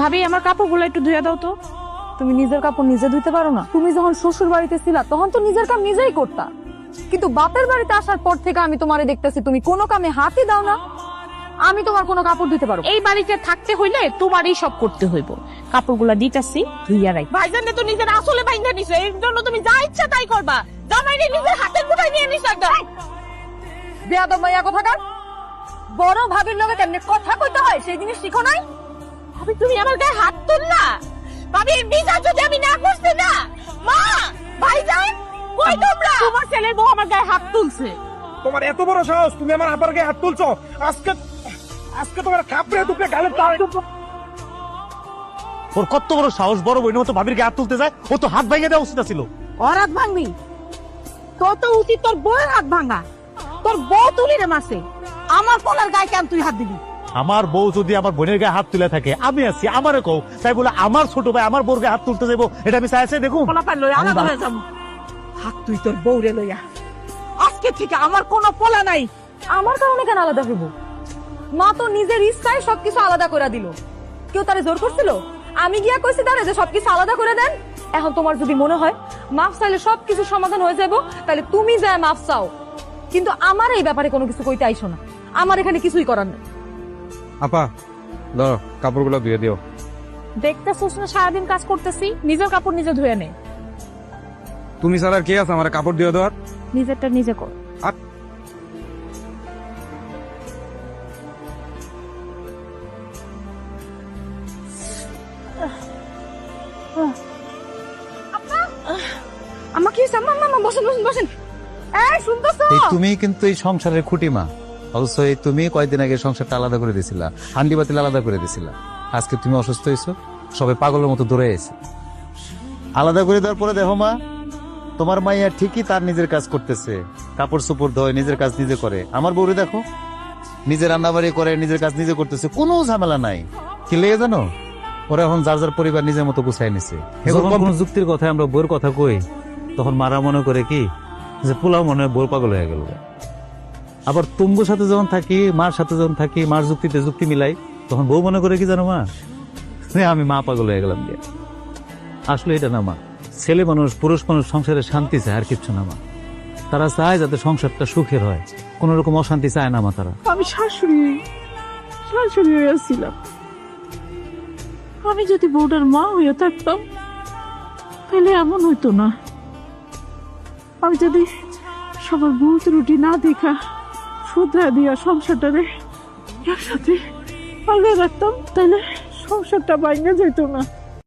ভাবি আমার কাপড়গুলো একটু ধুয়ে দাও তো। তুমি নিজের কাপড় নিজে ধুতে পারো না। তুমি যখন শ্বশুর বাড়িতে ছিলা তখন তো নিজের কাম নিজেই করতা। কিন্তু বাপের বাড়িতে আসার পর থেকে আমি তোমারে দেখতেছি তুমি কোনো কামে হাতই দাও না। আমি তোমার কোনো কাপড় ধুতে পারব এই বাড়িতে থাকতে হইলে তোমারই সব করতে হইব। কাপড়গুলা দিতাছি ধুইয়া রাখ ভাইজানে তো নিজের আসলে ভাইঙ্গা নিছে এর জন্য তুমি যা ইচ্ছা তাই করবা। জামাইরে নিজের হাতের মুঠায় নিয়ে নিছ একদম। বেয়াদব মাইয়া কোথাকার? বড় ভাবির লগে কেমনে কথা কইতে হয় সেই জিনিস শিখো নাই? ভাবি তুমি আমার গায়ে হাত তুললা? ভাবি বিচার যদি আমি না করছি না? মা ভাইজান কই তোমরা? তোমার ছেলের বউ আমার গায়ে হাত তুলছে। তোমার এত বড় সাহস তুমি আমার গায়ে হাত তুলছো? আজকে আজকে তোমার কাপড়ে দুপড়ে গালে তার ওর কত বড় সাহস বড় বইনের মতো ভাবির গায়ে হাত তুলতে যায় ও তো হাত ভেঙে দেওয়া উচিত ছিল ওর হাত ভাঙবি? তোর তো উচিত তোর বউয়ের হাত ভাঙা। তোর বউ তুলি রে মাসে আমার পোলার গায়ে কেন তুই হাত দিবি? আমার বউ যদি আমার বোনের গায়ে হাত তুলে থাকে, আমি আছি, আমারে কও। তাই বলে আমার ছোট ভাই আমার বোর গায়ে হাত তুলতে যাব, এটা আমি চাইছে, দেখুন। হাত তুই তোর বউরে লইয়া। আজকে থেকে আমার কোনো পোলা নাই। আমার কারণে কেন আলাদা হইব? মা তো নিজের ইচ্ছায় সবকিছু আলাদা করে দিল। কেউ তারে জোর করছিল? আমি গিয়া কইছি তারে যে সবকিছু আলাদা করে দেন। এখন তোমার যদি মনে হয় মাফ চাইলে সবকিছু সমাধান হয়ে যাব, তাহলে তুমি যায় মাফ চাও। কিন্তু আমার এই ব্যাপারে কোনো কিছু কইতে আইসো না। আমার এখানে কিছুই করার নেই। আপা ধরো কাপড়গুলো ধুয়ে দিও। দেখতেছিস না সারাদিন কাজ করতেছি নিজের কাপড় নিজে ধুয়ে নে। তুমি ছাড়া কে আছে আমার কাপড় দিয়ে দেওয়ার? নিজেরটা নিজে কর। আ- আমার কি হয়েছে আম্মা, আম্মা, আম্মা, বসেন বসেন বসেন। এই শুনতেছো? তুমি কিন্তু এই সংসারের খুঁটিমা। অবশ্য এই তুমি কয়েকদিন আগে সংসারটা আলাদা করে দিছিলা। হান্ডি বাতিল আলাদা করে দিছিলা। আজকে তুমি অসুস্থ হয়েছো সবাই পাগলের মতো দৌড়ে এসে আলাদা করে দেওয়ার পরে দেখো মা তোমার মাইয়া ঠিকই তার নিজের কাজ করতেছে। কাপড় চোপড় ধোয় নিজের কাজ নিজে করে। আমার বউরে দেখো নিজে রান্নাবাড়ি করে নিজের কাজ নিজে করতেছে কোনো ঝামেলা নাই। কি লেগে জানো? ওরা এখন যার যার পরিবার নিজের মতো গুছাই নিছে। কোনো যুক্তির কথা আমরা বউর কথা কই তখন মারা মনে করে কি যে পোলাও মনে হয় বোর পাগল হয়ে গেল। আবার তুম্বুর সাথে যখন থাকি, মার সাথে যখন থাকি, মার যুক্তিতে যুক্তি মিলাই, তখন বউ মনে করে কি জানো মা? আমি মা পাগল হয়ে গেলাম দিয়ে আসলে এটা না মা। ছেলে মানুষ, পুরুষ মানুষ সংসারে শান্তি চায়, আর কিচ্ছু না মা। তারা চায় যাতে সংসারটা সুখের হয়। কোন রকম অশান্তি চায় না মা তারা। আমি শাশুড়ি শাশুড়ি হয়েছিলাম আমি যদি বউটার মা হয়ে থাকতাম, তাহলে এমন হইতো না। আমি যদি সবার ভুল ত্রুটি না দেখা শুধরা দিয়া সংসারটারে একসাথে আগে রাখতাম তাহলে সংসারটা বাইরে যেত না।